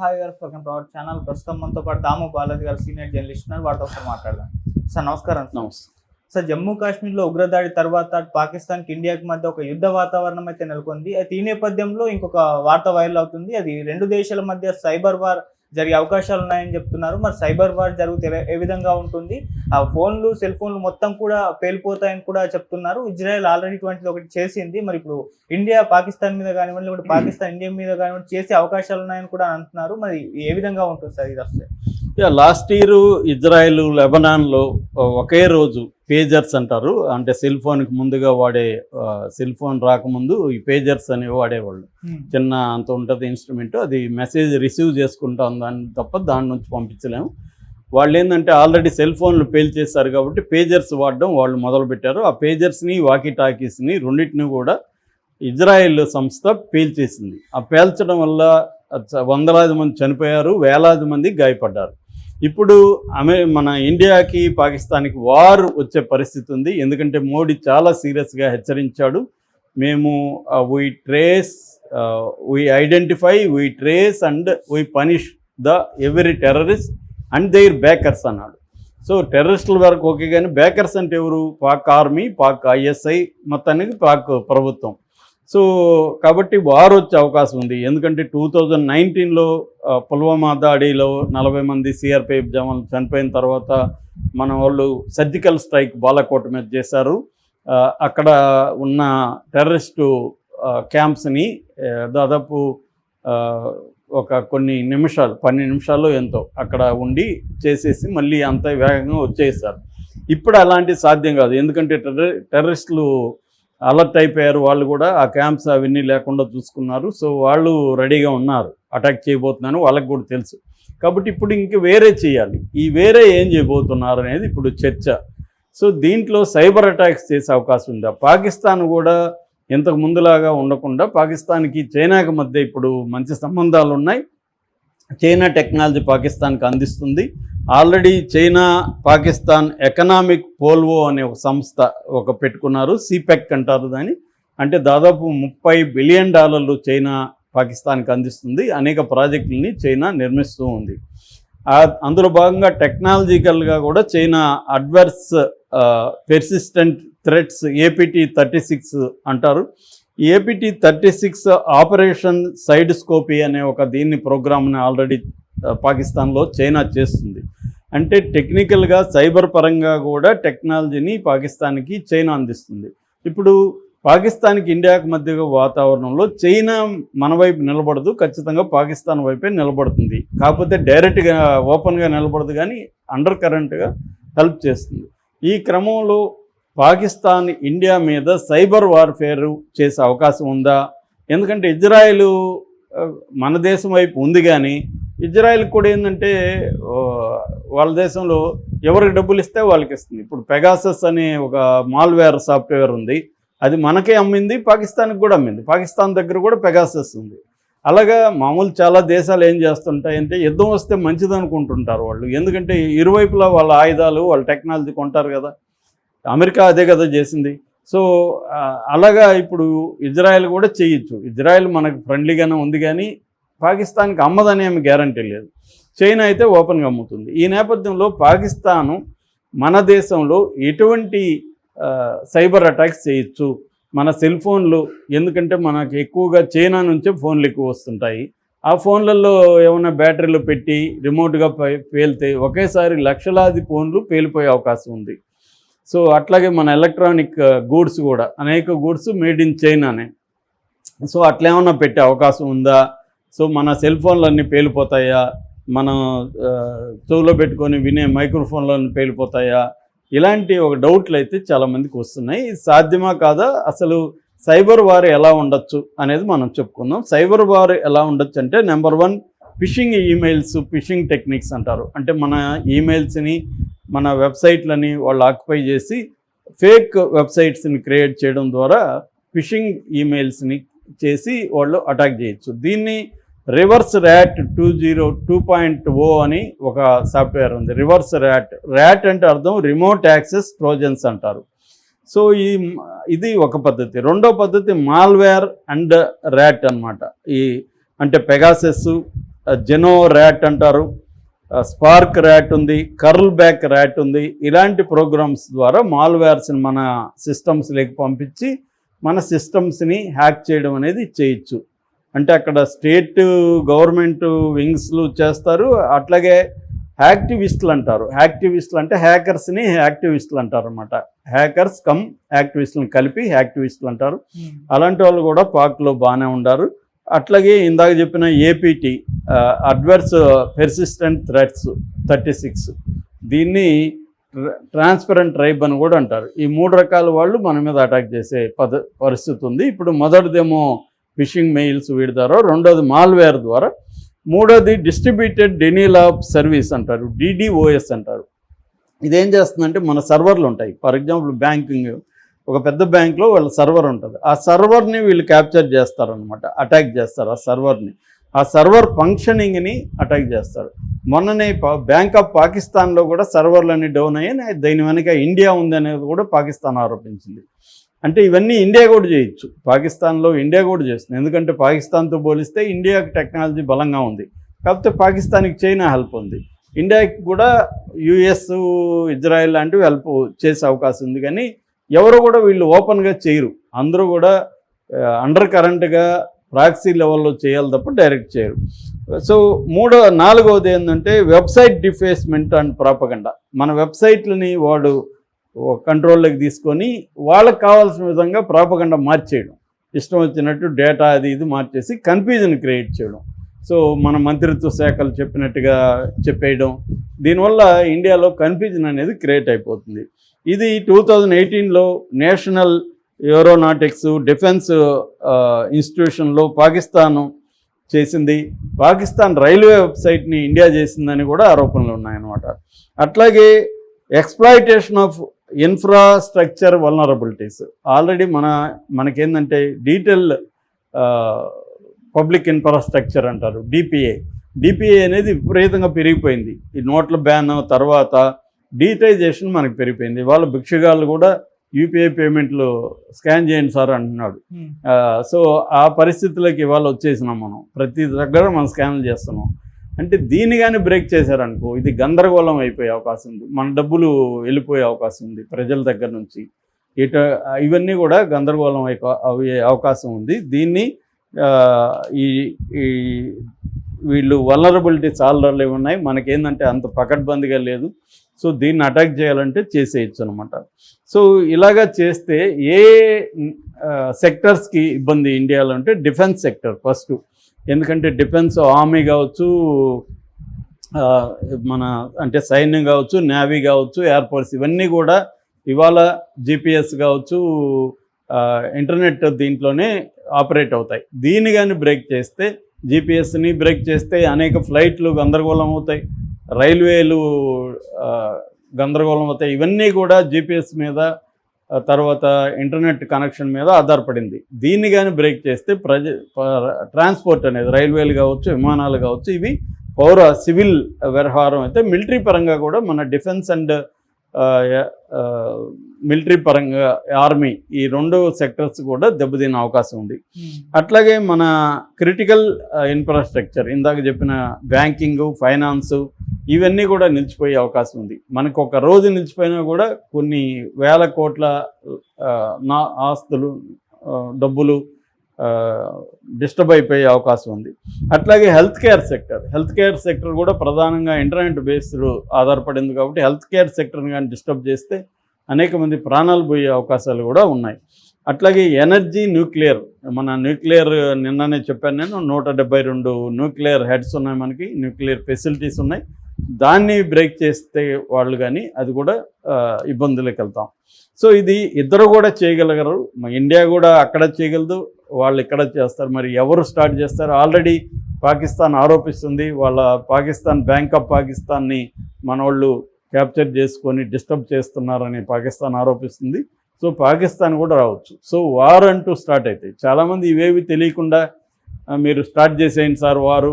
Hi గారు welcome to our channel ప్రస్తుతం మనతో పాటు దాము బాలాజీ గారు సీనియర్ జర్నలిస్ట్ ఉన్నారు. వాటితో ఒకసారి మాట్లాడదాం. సార్ నమస్కారం సార్. నమస్తే. సార్ జమ్మూ కాశ్మీర్లో ఉగ్రదాడి తర్వాత పాకిస్తాన్కి ఇండియాకి మధ్య ఒక యుద్ధ వాతావరణం అయితే నెలకొంది. అయితే ఈ నేపథ్యంలో ఇంకొక వార్త వైరల్ అవుతుంది. అది రెండు దేశాల మధ్య సైబర్ వార్ జరిగే అవకాశాలు ఉన్నాయని చెప్తున్నారు. మరి సైబర్ వార్ జరిగితే ఏ- విధంగా ఉంటుంది? ఆ ఫోన్లు సెల్ ఫోన్లు మొత్తం కూడా పేలిపోతాయని కూడా చెప్తున్నారు. ఇజ్రాయెల్ ఆల్రెడీ ఇటువంటిది ఒకటి చేసింది. మరి ఇప్పుడు ఇండియా పాకిస్తాన్ మీద కానివ్వండి లేకుంటే పాకిస్తాన్ ఇండియా మీద కానివ్వండి చేసే అవకాశాలు ఉన్నాయని కూడా అంటున్నారు. మరి ఏ విధంగా ఉంటుంది సార్ ఇది వస్తే ఇక లాస్ట్ ఇయర్ ఇజ్రాయెల్ లెబనాన్లో ఒకే రోజు పేజర్స్ అంటారు. అంటే సెల్ ఫోన్కి ముందుగా వాడే సెల్ ఫోన్ రాకముందు ఈ పేజర్స్ అనేవి వాడేవాళ్ళు. చిన్న అంత ఉంటుంది ఇన్స్ట్రుమెంట్. అది మెసేజ్ రిసీవ్ చేసుకుంటాం దాన్ని తప్ప దాని నుంచి పంపించలేము. వాళ్ళు ఏంటంటే ఆల్రెడీ సెల్ ఫోన్లు పేల్చేస్తారు కాబట్టి పేజర్స్ వాడడం వాళ్ళు మొదలుపెట్టారు. ఆ పేజర్స్ని వాకీ టాకీస్ని రెండింటిని కూడా ఇజ్రాయెల్ సంస్థ పేల్చేసింది ఆ పేల్చడం వల్ల వందలాది మంది చనిపోయారు వేలాది మంది గాయపడ్డారు. ఇప్పుడు అమె మన ఇండియాకి పాకిస్తాన్కి వార్ వచ్చే పరిస్థితి ఉంది. ఎందుకంటే మోడీ చాలా సీరియస్గా హెచ్చరించాడు. మేము we trace we identify we trace and we punish the every terrorist and their backers అన్నాడు. సో టెర్రరిస్టుల వరకు ఓకే కానీ బ్యాకర్స్ అంటే ఎవరు? పాక్ ఆర్మీ పాక్ ఐఎస్ఐ మొత్తానికి పాక్ ప్రభుత్వం. సో కాబట్టి వార్ వచ్చే అవకాశం ఉంది. ఎందుకంటే టూ థౌజండ్ నైన్టీన్లో పుల్వామా దాడిలో నలభై మంది సిఆర్పిఎఫ్ జవాన్లు చనిపోయిన తర్వాత మన వాళ్ళు సర్జికల్ స్ట్రైక్ బాలకోట మీద చేశారు. అక్కడ ఉన్న టెర్రరిస్టు క్యాంప్స్ని దాదాపు ఒక కొన్ని నిమిషాలు పన్నెండు నిమిషాలు ఎంతో అక్కడ ఉండి చేసేసి మళ్ళీ అంత వేగంగా వచ్చేసారు. ఇప్పుడు అలాంటి సాధ్యం కాదు. ఎందుకంటే టెర్ర టెర్రరిస్టులు అలర్ట్ అయిపోయారు. వాళ్ళు కూడా ఆ క్యాంప్స్ అవన్నీ లేకుండా చూసుకున్నారు. సో వాళ్ళు రెడీగా ఉన్నారు. అటాక్ చేయబోతున్నాను వాళ్ళకి కూడా తెలుసు. కాబట్టి ఇప్పుడు ఇంక వేరే చేయాలి. ఈ వేరే ఏం చేయబోతున్నారు అనేది ఇప్పుడు చర్చ. సో దీంట్లో సైబర్ అటాక్స్ చేసే అవకాశం ఉందా. పాకిస్తాన్ కూడా ఇంతకు ముందులాగా ఉండకుండా పాకిస్తాన్కి చైనాకి మధ్య ఇప్పుడు మంచి సంబంధాలు ఉన్నాయి. చైనా టెక్నాలజీ పాకిస్తాన్కి అందిస్తుంది. ఆల్రెడీ చైనా పాకిస్తాన్ ఎకనామిక్ పోల్వో అనే ఒక సంస్థ ఒక పెట్టుకున్నారు సిపెక్ అంటారు దాన్ని. అంటే దాదాపు ముప్పై బిలియన్ డాలర్లు చైనా పాకిస్తాన్కి అందిస్తుంది. అనేక ప్రాజెక్టులని చైనా నిర్మిస్తూ ఉంది. అందులో భాగంగా టెక్నాలజికల్గా కూడా China adverse persistent threats APT thirty six అంటారు. APT thirty six operation side copy అనే ఒక దీన్ని ప్రోగ్రామ్ని ఆల్రెడీ పాకిస్తాన్లో చైనా చేస్తుంది. అంటే టెక్నికల్గా సైబర్ పరంగా కూడా టెక్నాలజీని పాకిస్తాన్కి చైనా అందిస్తుంది. ఇప్పుడు పాకిస్తాన్కి ఇండియాకి మధ్య వాతావరణంలో చైనా మన వైపు నిలబడదు ఖచ్చితంగా పాకిస్తాన్ వైపే నిలబడుతుంది. కాకపోతే డైరెక్ట్గా ఓపెన్గా నిలబడదు కానీ అండర్ కరెంట్గా హెల్ప్ చేస్తుంది. ఈ క్రమంలో పాకిస్తాన్ ఇండియా మీద సైబర్ వార్ఫేర్ చేసే అవకాశం ఉందా? ఎందుకంటే ఇజ్రాయెల్ మన దేశం వైపు ఉంది కానీ ఇజ్రాయెల్ కూడా ఏంటంటే వాళ్ళ దేశంలో ఎవరికి డబ్బులు ఇస్తే వాళ్ళకి ఇస్తుంది. ఇప్పుడు పెగాసస్ అనే ఒక మాల్వేర్ సాఫ్ట్వేర్ ఉంది. అది మనకే అమ్మింది పాకిస్తాన్కి కూడా అమ్మింది. పాకిస్తాన్ దగ్గర కూడా పెగాసస్ ఉంది. అలాగా మామూలు చాలా దేశాలు ఏం చేస్తుంటాయంటే యుద్ధం వస్తే మంచిది అనుకుంటుంటారు వాళ్ళు. ఎందుకంటే ఇరువైపులా వాళ్ళ ఆయుధాలు వాళ్ళ టెక్నాలజీ కొంటారు కదా. అమెరికా అదే కదా చేసింది. సో అలాగా ఇప్పుడు ఇజ్రాయెల్ కూడా చేయొచ్చు. ఇజ్రాయెల్ మనకు ఫ్రెండ్లీగానే ఉంది కానీ పాకిస్తాన్కి అమ్మదని ఏమి గ్యారంటీ లేదు. చైనా అయితే ఓపెన్గా అమ్ముతుంది. ఈ నేపథ్యంలో పాకిస్తాను మన దేశంలో ఎటువంటి సైబర్ అటాక్స్ చేయొచ్చు. మన సెల్ ఫోన్లు ఎందుకంటే మనకు ఎక్కువగా చైనా నుంచే ఫోన్లు ఎక్కువ వస్తుంటాయి. ఆ ఫోన్లలో ఏమైనా బ్యాటరీలు పెట్టి రిమోట్గా పేలితే ఒకేసారి లక్షలాది ఫోన్లు పేలిపోయే అవకాశం ఉంది. సో అట్లాగే మన ఎలక్ట్రానిక్ గూడ్స్ కూడా అనేక గూడ్స్ మేడ్ ఇన్ చైనానే. సో ఏమైనా పెట్టే అవకాశం ఉందా? సో మన సెల్ ఫోన్లు అన్నీ పేలిపోతాయా? మనం చెవులో పెట్టుకొని వినే మైక్రోఫోన్లు అన్నీ పేలిపోతాయా? ఇలాంటి ఒక డౌట్లు అయితే చాలామందికి వస్తున్నాయి. సాధ్యమా కాదా? అసలు సైబర్ వార్ ఎలా ఉండొచ్చు అనేది మనం చెప్పుకుందాం. సైబర్ వార్ ఎలా ఉండొచ్చు అంటే number one phishing emails phishing techniques అంటారు. అంటే మన ఈమెయిల్స్ని మన వెబ్సైట్లని వాళ్ళు ఆక్యుపై చేసి ఫేక్ వెబ్సైట్స్ని క్రియేట్ చేయడం ద్వారా ఫిషింగ్ ఈమెయిల్స్ని చేసి వాళ్ళు అటాక్ చేయొచ్చు. దీన్ని reverse rat two zero two point o అని ఒక సాఫ్ట్వేర్ ఉంది. రివర్స్ ర్యాట్ ర్యాట్ అంటే అర్థం రిమోట్ యాక్సెస్ ట్రోజన్స్ అంటారు. సో ఈ ఇది ఒక పద్ధతి. రెండో పద్ధతి మాల్వేర్ అండ్ ర్యాట్ అన్నమాట. ఈ అంటే పెగాసెస్ జెనో ర్యాట్ అంటారు స్పార్క్ ర్యాట్ ఉంది కర్ల్ బ్యాక్ ర్యాట్ ఉంది. ఇలాంటి ప్రోగ్రామ్స్ ద్వారా మాల్వేర్స్ని మన సిస్టమ్స్లోకి పంపించి మన సిస్టమ్స్ని హ్యాక్ చేయడం అనేది చేయొచ్చు. అంటే అక్కడ స్టేట్ గవర్నమెంట్ వింగ్స్లు చేస్తారు. అట్లాగే యాక్టివిస్టులు అంటారు యాక్టివిస్టులు అంటే హ్యాకర్స్ని యాక్టివిస్టులు అంటారు అనమాట హ్యాకర్స్ కమ్ యాక్టివిస్టులను కలిపి యాక్టివిస్టులు అంటారు అలాంటి వాళ్ళు కూడా పాక్లో బాగానే ఉండారు. అట్లాగే ఇందాక చెప్పిన APT adverse persistent threats thirty six. దీన్ని ట్రాన్స్పరెంట్ ట్రైబ్ అని కూడా అంటారు. ఈ మూడు రకాల వాళ్ళు మన మీద అటాక్ చేసే పద పరిస్థితి ఉంది. ఇప్పుడు మొదటిదేమో ఫిషింగ్ మెయిల్స్ వీడి ద్వారా రెండోది మాల్వేర్ ద్వారా మూడోది డిస్ట్రిబ్యూటెడ్ డెనీల్ ఆఫ్ సర్వీస్ అంటారు డిడిఓఎస్ అంటారు. ఇదేం చేస్తుందంటే మన సర్వర్లు ఉంటాయి. ఫర్ ఎగ్జాంపుల్ బ్యాంకింగ్ ఒక పెద్ద బ్యాంక్లో వాళ్ళ సర్వర్ ఉంటుంది. ఆ సర్వర్ని వీళ్ళు క్యాప్చర్ చేస్తారనమాట అటాక్ చేస్తారు ఆ సర్వర్ని ఆ సర్వర్ ఫంక్షనింగ్ని అటాక్ చేస్తారు. మొన్ననే బ్యాంక్ ఆఫ్ పాకిస్తాన్లో కూడా సర్వర్లన్నీ డౌన్ అయ్యి దీని వెనక ఇండియా ఉందనేది కూడా పాకిస్తాన్ ఆరోపించింది. అంటే ఇవన్నీ ఇండియా కూడా చేయొచ్చు. పాకిస్తాన్లో ఇండియా కూడా చేస్తుంది. ఎందుకంటే పాకిస్తాన్తో పోలిస్తే ఇండియాకి టెక్నాలజీ బలంగా ఉంది. కాకపోతే పాకిస్తాన్కి చైనా హెల్ప్ ఉంది. ఇండియాకి కూడా యుఎస్ ఇజ్రాయెల్ లాంటివి హెల్ప్ చేసే అవకాశం ఉంది. కానీ ఎవరు కూడా వీళ్ళు ఓపెన్గా చేయరు. అందరూ కూడా అండర్ కరెంట్గా ప్రాక్సీ లెవెల్లో చేయాలి తప్ప డైరెక్ట్ చేయరు. సో మూడో నాలుగవది ఏంటంటే వెబ్సైట్ డిఫేస్మెంట్ అండ్ ప్రాపగండ. మన వెబ్సైట్లని వాడు కంట్రోల్లోకి తీసుకొని వాళ్ళకి కావాల్సిన విధంగా ప్రాపగండ మార్చేయడం. ఇష్టం వచ్చినట్టు డేటా అది ఇది మార్చేసి కన్ఫ్యూజన్ క్రియేట్ చేయడం. సో మన మంత్రిత్వ శాఖలు చెప్పినట్టుగా చెప్పేయడం. దీనివల్ల ఇండియాలో కన్ఫ్యూజన్ అనేది క్రియేట్ అయిపోతుంది. ఇది టూ థౌజండ్ ఎయిటీన్లో నేషనల్ ఏరోనాటిక్స్ డిఫెన్స్ ఇన్స్టిట్యూషన్లో పాకిస్తాన్ చేసింది. పాకిస్తాన్ రైల్వే వెబ్సైట్ని ఇండియా చేసిందని కూడా ఆరోపణలు ఉన్నాయన్నమాట. అట్లాగే exploitation of infrastructure vulnerabilities already మన మనకేందంటే డీటెయిల్ పబ్లిక్ ఇన్ఫ్రాస్ట్రక్చర్ అంటారు డిపిఏ డిపిఏ అనేది విపరీతంగా పెరిగిపోయింది. ఈ నోట్ల బ్యాన్ తర్వాత డీటైజేషన్ మనకు పెరిగిపోయింది. వాళ్ళ భిక్షగాళ్ళు కూడా యూపీఐ పేమెంట్లు స్కాన్ చేయండి సార్ అంటున్నాడు. ఆ, సో ఆ పరిస్థితులకి ఇవాళ వచ్చేసినాం మనం. ప్రతి దగ్గర మనం స్కాన్లు చేస్తున్నాం. అంటే దీన్ని కానీ బ్రేక్ చేశారనుకో ఇది గందరగోళం అయిపోయే అవకాశం ఉంది. మన డబ్బులు వెళ్ళిపోయే అవకాశం ఉంది ప్రజల దగ్గర నుంచి. ఇట ఇవన్నీ కూడా గందరగోళం అయిపో అయ్యే అవకాశం ఉంది. దీన్ని ఈ ఈ వీళ్ళు వలనరబిలిటీస్ ఆల్రెడీ ఉన్నాయి. మనకేందంటే అంత పకడ్బందీగా లేదు. సో దీన్ని అటాక్ చేయాలంటే చేసేయచ్చు అనమాట సో ఇలాగా చేస్తే ఏ సెక్టర్స్కి ఇబ్బంది ఇండియాలో అంటే డిఫెన్స్ సెక్టర్ ఫస్ట్. ఎందుకంటే డిఫెన్స్ ఆర్మీ కావచ్చు మన అంటే సైన్యం కావచ్చు నేవీ కావచ్చు ఎయిర్ ఫోర్స్ ఇవన్నీ కూడా ఇవాళ జిపిఎస్ కావచ్చు ఇంటర్నెట్ దీంట్లోనే ఆపరేట్ అవుతాయి. దీన్ని కానీ బ్రేక్ చేస్తే జిపిఎస్ని బ్రేక్ చేస్తే అనేక ఫ్లైట్లు గందరగోళం అవుతాయి. రైల్వేలు గందరగోళం అవుతాయి. ఇవన్నీ కూడా జిపిఎస్ మీద తర్వాత ఇంటర్నెట్ కనెక్షన్ మీద ఆధారపడింది. దీన్ని కానీ బ్రేక్ చేస్తే ప్రజ ట్రాన్స్పోర్ట్ అనేది రైల్వేలు కావచ్చు విమానాలు కావచ్చు ఇవి పౌర సివిల్ వ్యవహారం అయితే మిలిటరీ పరంగా కూడా మన డిఫెన్స్ అండ్ మిలిటరీ పరంగా ఆర్మీ ఈ రెండు సెక్టర్స్ కూడా దెబ్బతినే అవకాశం ఉంది. అట్లాగే మన క్రిటికల్ ఇన్ఫ్రాస్ట్రక్చర్ ఇందాక చెప్పిన బ్యాంకింగ్ ఫైనాన్స్ ఇవన్నీ కూడా నిలిచిపోయే అవకాశం ఉంది. మనకు ఒక రోజు నిలిచిపోయినా కూడా కొన్ని వేల కోట్ల నా ఆస్తులు డబ్బులు డిస్టర్బ్ అయిపోయే అవకాశం ఉంది. అట్లాగే health care sector health care sector కూడా ప్రధానంగా ఇంటర్నెట్ బేస్డ్ ఆధారపడింది కాబట్టి హెల్త్ కేర్ సెక్టర్ని కానీ డిస్టర్బ్ చేస్తే అనేక మంది ప్రాణాలు పోయే అవకాశాలు కూడా ఉన్నాయి. అట్లాగే ఎనర్జీ న్యూక్లియర్ మన న్యూక్లియర్ నిన్ననే చెప్పాను నేను నూట డెబ్బై రెండు న్యూక్లియర్ హెడ్స్ ఉన్నాయి మనకి న్యూక్లియర్ ఫెసిలిటీస్ ఉన్నాయి. దాన్ని బ్రేక్ చేస్తే వాళ్ళు కానీ అది కూడా ఇబ్బందులకు వెళ్తాం. సో ఇది ఇద్దరు కూడా చేయగలగరు. మా ఇండియా కూడా అక్కడ చేయగలదు. వాళ్ళు ఇక్కడ చేస్తారు. మరి ఎవరు స్టార్ట్ చేస్తారు? ఆల్రెడీ పాకిస్తాన్ ఆరోపిస్తుంది. వాళ్ళ పాకిస్తాన్ బ్యాంక్ ఆఫ్ పాకిస్తాన్ని మన వాళ్ళు క్యాప్చర్ చేసుకొని డిస్టర్బ్ చేస్తున్నారని పాకిస్తాన్ ఆరోపిస్తుంది. సో పాకిస్తాన్ కూడా రావచ్చు. సో వార్ అంటూ స్టార్ట్ అవుతాయి చాలామంది ఇవేవి తెలియకుండా మీరు స్టార్ట్ చేసేయండి సార్ వారు.